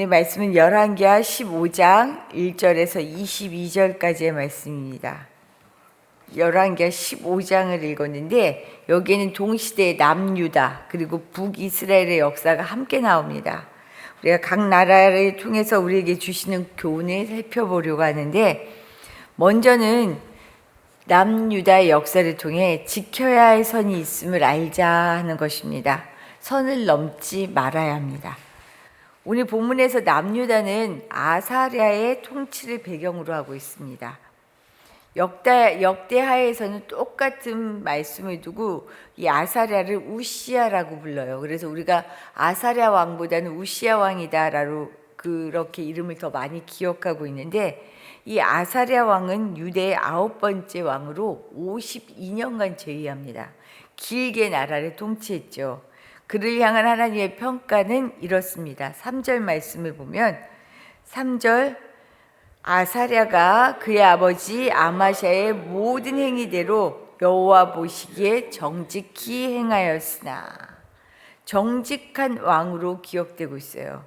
오늘 말씀은 열왕기하 15장 1절에서 22절까지의 말씀입니다. 열왕기하 15장을 읽었는데 여기에는 동시대의 남유다 그리고 북이스라엘의 역사가 함께 나옵니다. 우리가 각 나라를 통해서 우리에게 주시는 교훈을 살펴보려고 하는데 먼저는 남유다의 역사를 통해 지켜야 할 선이 있음을 알자 하는 것입니다. 선을 넘지 말아야 합니다. 오늘 본문에서 남유다는 아사랴의 통치를 배경으로 하고 있습니다. 역대, 역대하에서는 똑같은 말씀을 두고 이 아사랴를 우시아라고 불러요. 그래서 우리가 아사랴 왕보다는 우시아 왕이다라고 그렇게 이름을 더 많이 기억하고 있는데 이 아사랴 왕은 유대의 아홉 번째 왕으로 52년간 재위합니다. 길게 나라를 통치했죠. 그를 향한 하나님의 평가는 이렇습니다. 3절 말씀을 보면 3절 아사랴가 그의 아버지 아마샤의 모든 행위대로 여호와 보시기에 정직히 행하였으나 정직한 왕으로 기억되고 있어요.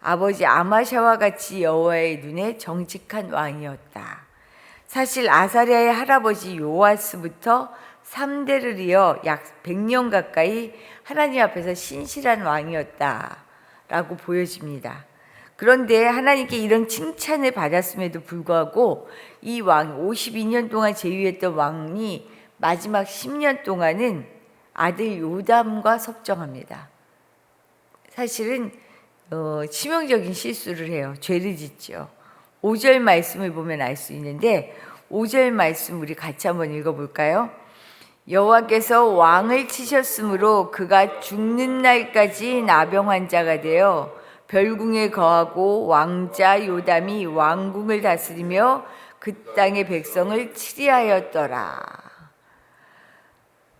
아버지 아마샤와 같이 여호와의 눈에 정직한 왕이었다. 사실 아사랴의 할아버지 요아스부터 3대를 이어 약 100년 가까이 하나님 앞에서 신실한 왕이었다라고 보여집니다. 그런데 하나님께 이런 칭찬을 받았음에도 불구하고 이 왕 52년 동안 제위했던 왕이 마지막 10년 동안은 아들 요담과 섭정합니다. 사실은 어, 치명적인 실수를 해요. 죄를 짓죠. 5절 말씀을 보면 알 수 있는데 5절 말씀 우리 같이 한번 읽어볼까요? 여호와께서 왕을 치셨으므로 그가 죽는 날까지 나병 환자가 되어 별궁에 거하고 왕자 요담이 왕궁을 다스리며 그 땅의 백성을 치리하였더라.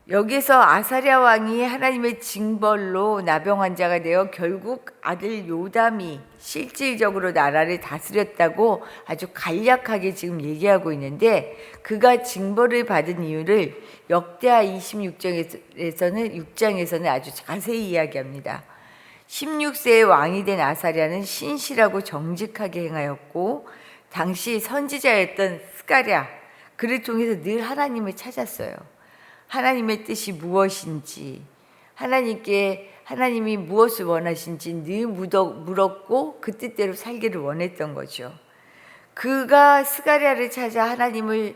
여기서 아사랴 왕이 하나님의 징벌로 나병 환자가 되어 결국 아들 요담이 실질적으로 나라를 다스렸다고 아주 간략하게 지금 얘기하고 있는데 그가 징벌을 받은 이유를 역대하 26장에서는 6장에서는 아주 자세히 이야기합니다. 16세의 왕이 된 아사랴는 신실하고 정직하게 행하였고 당시 선지자였던 스가랴 그를 통해서 늘 하나님을 찾았어요. 하나님의 뜻이 무엇인지 하나님께 하나님이 무엇을 원하신지 늘 물었고 그 뜻대로 살기를 원했던 거죠. 그가 스가랴를 찾아 하나님을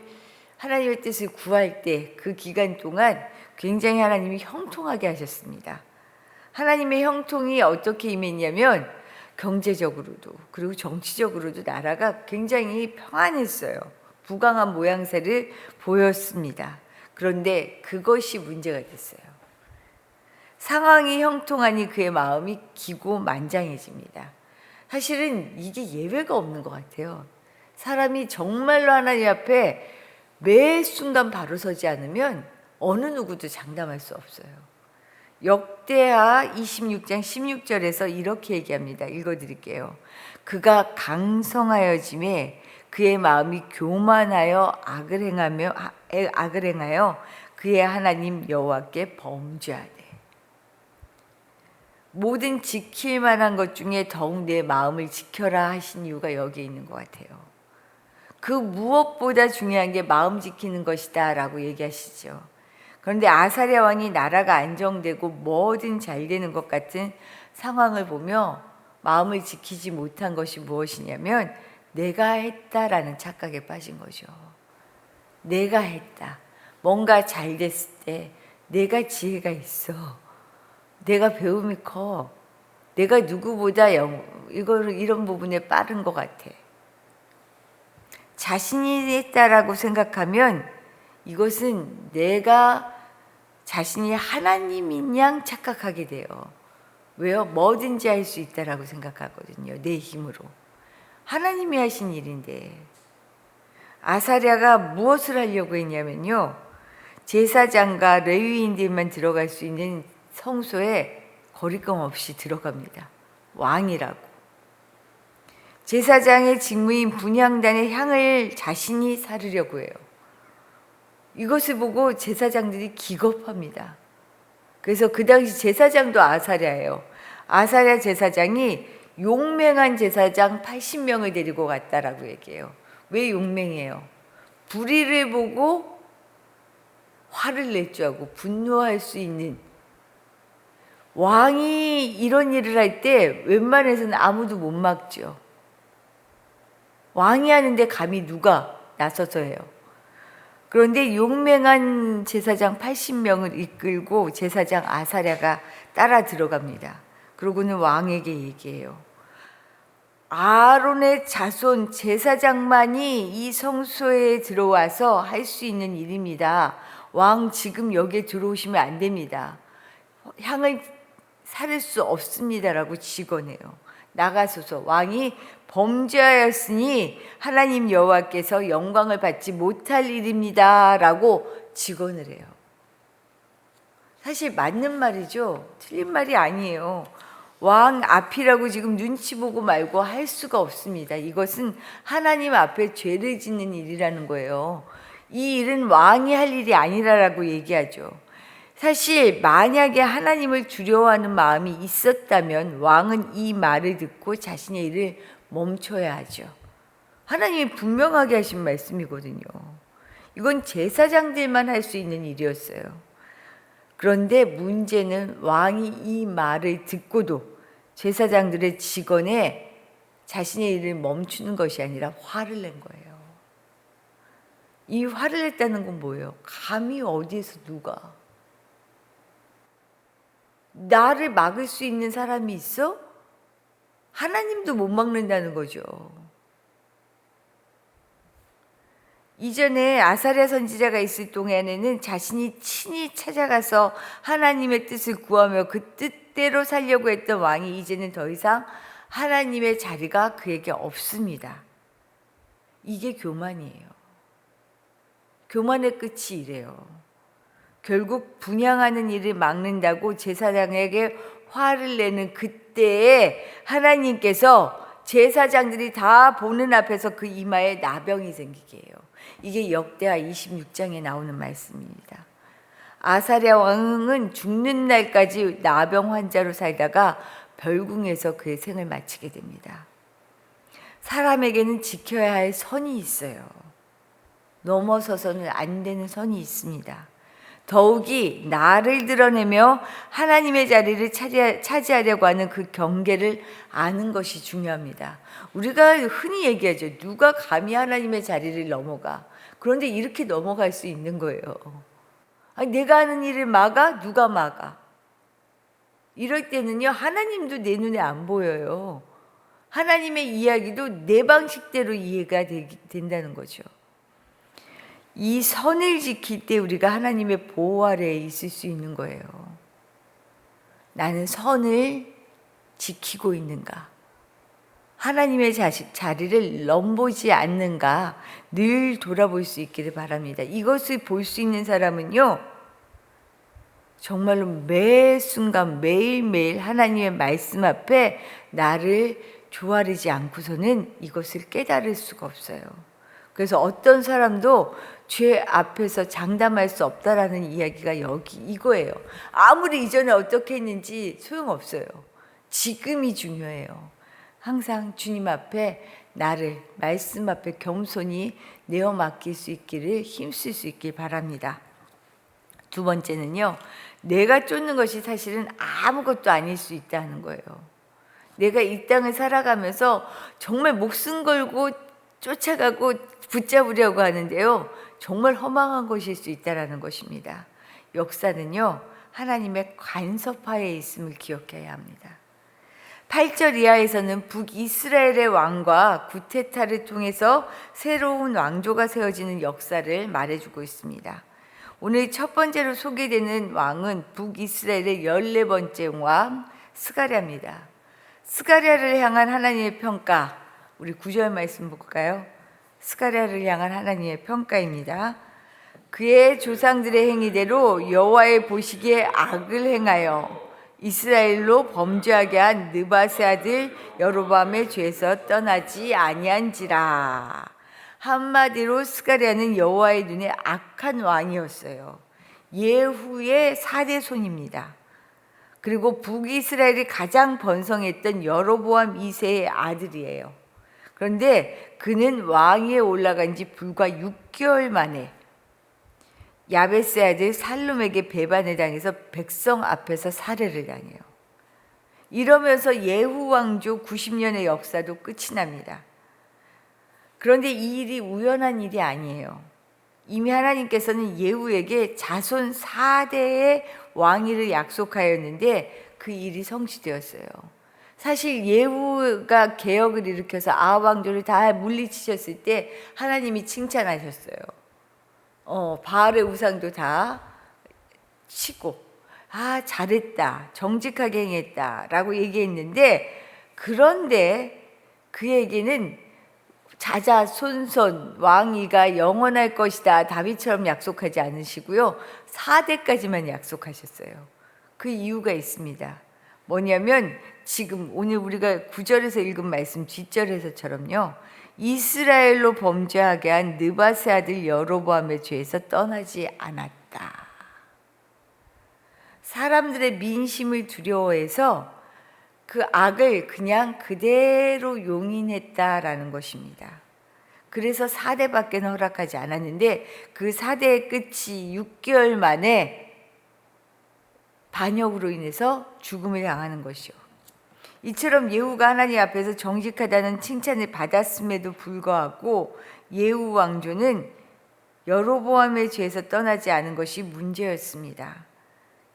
하나님의 뜻을 구할 때 그 기간 동안 굉장히 하나님이 형통하게 하셨습니다. 하나님의 형통이 어떻게 임했냐면 경제적으로도 그리고 정치적으로도 나라가 굉장히 평안했어요. 부강한 모양새를 보였습니다. 그런데 그것이 문제가 됐어요. 상황이 형통하니 그의 마음이 기고 만장해집니다. 사실은 이게 예외가 없는 것 같아요. 사람이 정말로 하나님 앞에 매 순간 바로 서지 않으면 어느 누구도 장담할 수 없어요. 역대하 26장 16절에서 이렇게 얘기합니다. 읽어 드릴게요. 그가 강성하여짐에 그의 마음이 교만하여 악을 행하며 악을 행하여 그의 하나님 여호와께 범죄하되 모든 지킬 만한 것 중에 더욱 내 마음을 지켜라 하신 이유가 여기에 있는 것 같아요. 그 무엇보다 중요한 게 마음 지키는 것이다라고 얘기하시죠. 그런데 아사랴 왕이 나라가 안정되고 뭐든 잘 되는 것 같은 상황을 보며 마음을 지키지 못한 것이 무엇이냐면 내가 했다라는 착각에 빠진 거죠. 내가 했다. 뭔가 잘 됐을 때 내가 지혜가 있어. 내가 배움이 커. 내가 누구보다 영, 이거를 이런 부분에 빠른 것 같아. 자신이 했다라고 생각하면 이것은 내가 자신이 하나님인 양 착각하게 돼요. 왜요? 뭐든지 할 수 있다라고 생각하거든요. 내 힘으로. 하나님이 하신 일인데 아사랴가 무엇을 하려고 했냐면요. 제사장과 레위인들만 들어갈 수 있는 성소에 거리낌 없이 들어갑니다. 왕이라고. 제사장의 직무인 분향단의 향을 자신이 사르려고 해요. 이것을 보고 제사장들이 기겁합니다. 그래서 그 당시 제사장도 아사랴예요. 아사랴 제사장이 용맹한 제사장 80명을 데리고 갔다라고 얘기해요. 왜 용맹해요? 불의를 보고 화를 낼 줄 알고 분노할 수 있는 왕이 이런 일을 할 때 웬만해서는 아무도 못 막죠. 왕이 하는데 감히 누가 나서서 해요. 그런데 용맹한 제사장 80명을 이끌고 제사장 아사랴가 따라 들어갑니다. 그러고는 왕에게 얘기해요. 아론의 자손 제사장만이 이 성소에 들어와서 할 수 있는 일입니다. 왕 지금 여기에 들어오시면 안 됩니다. 향을 사를 수 없습니다라고 직언해요. 나가소서 왕이 범죄하였으니 하나님 여호와께서 영광을 받지 못할 일입니다라고 직언을 해요. 사실 맞는 말이죠. 틀린 말이 아니에요. 왕 앞이라고 지금 눈치 보고 말고 할 수가 없습니다. 이것은 하나님 앞에 죄를 짓는 일이라는 거예요. 이 일은 왕이 할 일이 아니라라고 얘기하죠. 사실 만약에 하나님을 두려워하는 마음이 있었다면 왕은 이 말을 듣고 자신의 일을 멈춰야 하죠. 하나님이 분명하게 하신 말씀이거든요. 이건 제사장들만 할 수 있는 일이었어요. 그런데 문제는 왕이 이 말을 듣고도 제사장들의 직원에 자신의 일을 멈추는 것이 아니라 화를 낸 거예요. 이 화를 냈다는 건 뭐예요? 감히 어디에서 누가 나를 막을 수 있는 사람이 있어? 하나님도 못 막는다는 거죠. 이전에 아사랴 선지자가 있을 동안에는 자신이 친히 찾아가서 하나님의 뜻을 구하며 그 뜻대로 살려고 했던 왕이 이제는 더 이상 하나님의 자리가 그에게 없습니다. 이게 교만이에요. 교만의 끝이 이래요. 결국 분양하는 일을 막는다고 제사장에게 화를 내는 그때에 하나님께서 제사장들이 다 보는 앞에서 그 이마에 나병이 생기게 해요. 이게 역대하 26장에 나오는 말씀입니다. 아사랴 왕은 죽는 날까지 나병 환자로 살다가 별궁에서 그의 생을 마치게 됩니다. 사람에게는 지켜야 할 선이 있어요. 넘어서서는 안 되는 선이 있습니다. 더욱이 나를 드러내며 하나님의 자리를 차지하려고 하는 그 경계를 아는 것이 중요합니다. 우리가 흔히 얘기하죠. 누가 감히 하나님의 자리를 넘어가. 그런데 이렇게 넘어갈 수 있는 거예요. 아니, 내가 하는 일을 막아? 누가 막아? 이럴 때는요, 하나님도 내 눈에 안 보여요. 하나님의 이야기도 내 방식대로 이해가 되, 된다는 거죠. 이 선을 지킬 때 우리가 하나님의 보호 아래에 있을 수 있는 거예요. 나는 선을 지키고 있는가? 하나님의 자식 자리를 넘보지 않는가? 늘 돌아볼 수 있기를 바랍니다. 이것을 볼 수 있는 사람은요, 정말로 매 순간 매일매일 하나님의 말씀 앞에 나를 조아리지 않고서는 이것을 깨달을 수가 없어요. 그래서 어떤 사람도 죄 앞에서 장담할 수 없다라는 이야기가 여기 이거예요. 아무리 이전에 어떻게 했는지 소용없어요. 지금이 중요해요. 항상 주님 앞에 나를 말씀 앞에 겸손히 내어 맡길 수 있기를 힘쓸 수 있길 바랍니다. 두 번째는요. 내가 쫓는 것이 사실은 아무것도 아닐 수 있다는 거예요. 내가 이 땅을 살아가면서 정말 목숨 걸고 쫓아가고 붙잡으려고 하는데요. 정말 허망한 것일 수 있다라는 것입니다. 역사는요. 하나님의 간섭하에 있음을 기억해야 합니다. 8절 이하에서는 북이스라엘의 왕과 구테타를 통해서 새로운 왕조가 세워지는 역사를 말해주고 있습니다. 오늘 첫 번째로 소개되는 왕은 북이스라엘의 14번째 왕 스가랴입니다. 스가랴를 향한 하나님의 평가 우리 구절 말씀 볼까요? 스가랴를 향한 하나님의 평가입니다. 그의 조상들의 행위대로 여호와의 보시기에 악을 행하여 이스라엘로 범죄하게 한 느바세 아들 여로밤의 죄에서 떠나지 아니한지라. 한마디로 스가랴는 여호와의 눈에 악한 왕이었어요. 예후의 사대 손입니다. 그리고 북이스라엘이 가장 번성했던 여로보암 2세의 아들이에요. 그런데 그는 왕위에 올라간 지 불과 6개월 만에 야베스 아들 살룸에게 배반을 당해서 백성 앞에서 살해를 당해요. 이러면서 예후 왕조 90년의 역사도 끝이 납니다. 그런데 이 일이 우연한 일이 아니에요. 이미 하나님께서는 예후에게 자손 4대의 왕위를 약속하였는데 그 일이 성취되었어요. 사실 예후가 개혁을 일으켜서 아합 왕조를 다 물리치셨을 때 하나님이 칭찬하셨어요. 어, 바알의 우상도 다 치고 아 잘했다 정직하게 행했다라고 얘기했는데 그런데 그에게는 자자 손손 왕위가 영원할 것이다 다윗처럼 약속하지 않으시고요 4대까지만 약속하셨어요. 그 이유가 있습니다. 뭐냐면 지금 오늘 우리가 9절에서 읽은 말씀 뒷절에서처럼요. 이스라엘로 범죄하게 한 느바스 아들 여로보암의 죄에서 떠나지 않았다. 사람들의 민심을 두려워해서 그 악을 그냥 그대로 용인했다라는 것입니다. 그래서 4대밖에 허락하지 않았는데 그 4대의 끝이 6개월 만에 반역으로 인해서 죽음을 당하는 것이요. 이처럼 예후가 하나님 앞에서 정직하다는 칭찬을 받았음에도 불구하고 예후 왕조는 여로보암의 죄에서 떠나지 않은 것이 문제였습니다.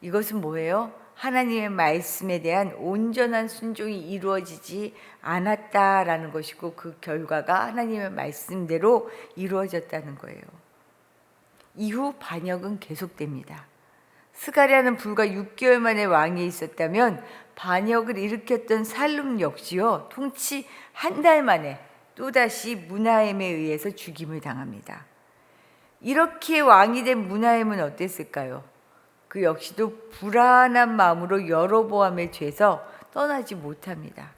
이것은 뭐예요? 하나님의 말씀에 대한 온전한 순종이 이루어지지 않았다라는 것이고 그 결과가 하나님의 말씀대로 이루어졌다는 거예요. 이후 반역은 계속됩니다. 스가랴는 불과 6개월 만에 왕위에 있었다면 반역을 일으켰던 살룸 역시요 통치 한 달 만에 또다시 문하엠에 의해서 죽임을 당합니다. 이렇게 왕이 된 문하엠은 어땠을까요? 그 역시도 불안한 마음으로 여로보암의 죄에서 떠나지 못합니다.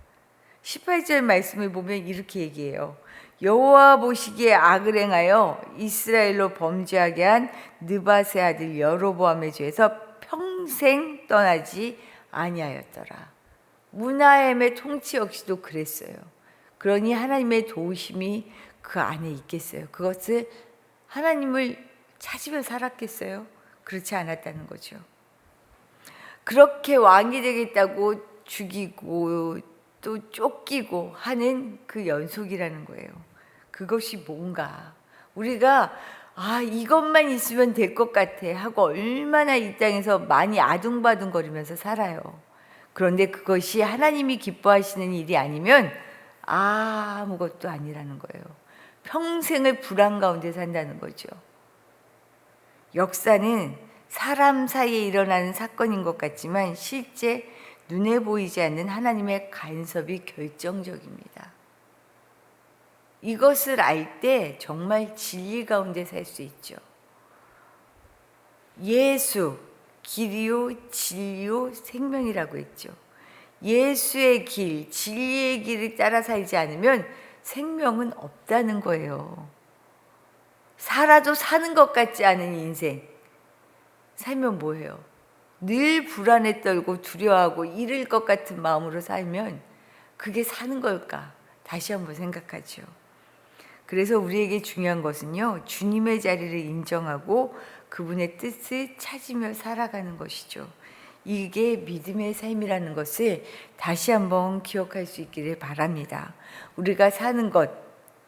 18절 말씀을 보면 이렇게 얘기해요. 여호와 보시기에 악을 행하여 이스라엘로 범죄하게 한 느바세 아들 여로보암의 죄에서 평생 떠나지 아니하였더라. 문하엠의 통치 역시도 그랬어요. 그러니 하나님의 도우심이 그 안에 있겠어요. 그것을 하나님을 찾으며 살았겠어요. 그렇지 않았다는 거죠. 그렇게 왕이 되겠다고 죽이고 또 쫓기고 하는 그 연속이라는 거예요. 그것이 뭔가 우리가 아 이것만 있으면 될 것 같아 하고 얼마나 이 땅에서 많이 아둥바둥거리면서 살아요. 그런데 그것이 하나님이 기뻐하시는 일이 아니면 아무것도 아니라는 거예요. 평생을 불안 가운데 산다는 거죠. 역사는 사람 사이에 일어나는 사건인 것 같지만 실제 눈에 보이지 않는 하나님의 간섭이 결정적입니다. 이것을 알 때 정말 진리 가운데 살 수 있죠. 예수, 길이요, 진리요, 생명이라고 했죠. 예수의 길, 진리의 길을 따라 살지 않으면 생명은 없다는 거예요. 살아도 사는 것 같지 않은 인생. 살면 뭐예요? 늘 불안에 떨고 두려워하고 잃을 것 같은 마음으로 살면 그게 사는 걸까? 다시 한번 생각하죠. 그래서 우리에게 중요한 것은요, 주님의 자리를 인정하고 그분의 뜻을 찾으며 살아가는 것이죠. 이게 믿음의 삶이라는 것을 다시 한번 기억할 수 있기를 바랍니다. 우리가 사는 것,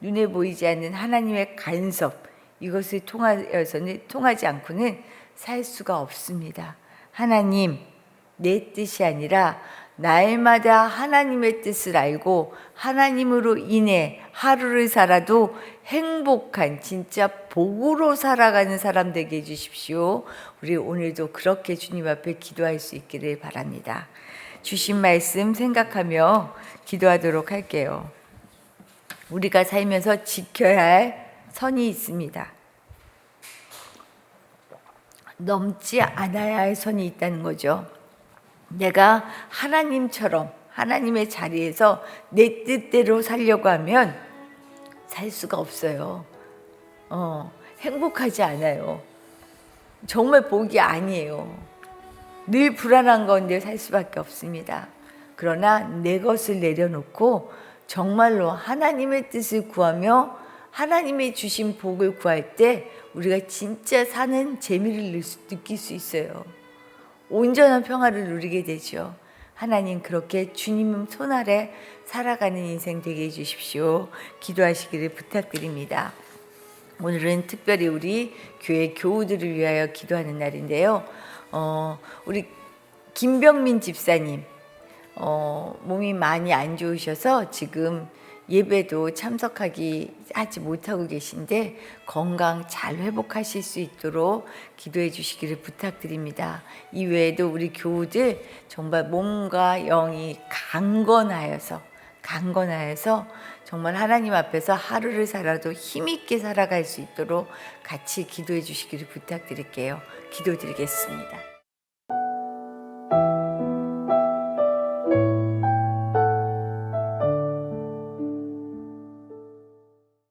눈에 보이지 않는 하나님의 간섭, 이것을 통하여서는 통하지 않고는 살 수가 없습니다. 하나님, 내 뜻이 아니라 날마다 하나님의 뜻을 알고 하나님으로 인해 하루를 살아도 행복한 진짜 복으로 살아가는 사람 되게 해주십시오. 우리 오늘도 그렇게 주님 앞에 기도할 수 있기를 바랍니다. 주신 말씀 생각하며 기도하도록 할게요. 우리가 살면서 지켜야 할 선이 있습니다. 넘지 않아야 할 선이 있다는 거죠. 내가 하나님처럼 하나님의 자리에서 내 뜻대로 살려고 하면 살 수가 없어요. 어, 행복하지 않아요. 정말 복이 아니에요. 늘 불안한 가운데 살 수밖에 없습니다. 그러나 내 것을 내려놓고 정말로 하나님의 뜻을 구하며 하나님의 주신 복을 구할 때 우리가 진짜 사는 재미를 느- 느낄 수 있어요. 온전한 평화를 누리게 되죠. 하나님 그렇게 주님 손 아래 살아가는 인생 되게 해주십시오. 기도하시기를 부탁드립니다. 오늘은 특별히 우리 교회 교우들을 위하여 기도하는 날인데요. 어, 우리 김병민 집사님, 어, 몸이 많이 안 좋으셔서 지금 예배도 참석하기 하지 못하고 계신데 건강 잘 회복하실 수 있도록 기도해 주시기를 부탁드립니다. 이외에도 우리 교우들 정말 몸과 영이 강건하여서 강건하여서 정말 하나님 앞에서 하루를 살아도 힘있게 살아갈 수 있도록 같이 기도해 주시기를 부탁드릴게요. 기도드리겠습니다.